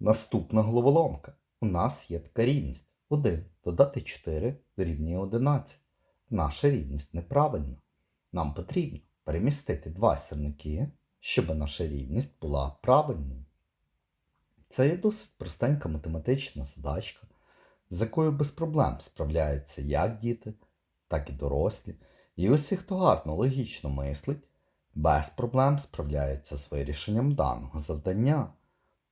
Наступна головоломка. У нас є така рівність. 1 додати 4 дорівнює 11. Наша рівність неправильна. Нам потрібно перемістити два сірники, щоб наша рівність була правильною. Це є досить простенька математична задачка, з якою без проблем справляються як діти, так і дорослі. І усі, хто гарно логічно мислить, без проблем справляється з вирішенням даного завдання.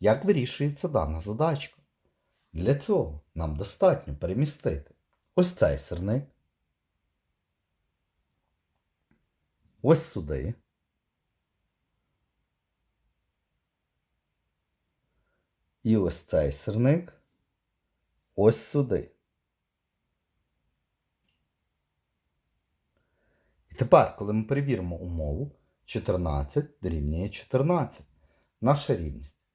Як вирішується дана задачка? Для цього нам достатньо перемістити ось цей сирник, ось сюди, і ось цей сирник ось сюди. І тепер, коли ми перевіримо умову, 14 дорівнює 14. Наша рівність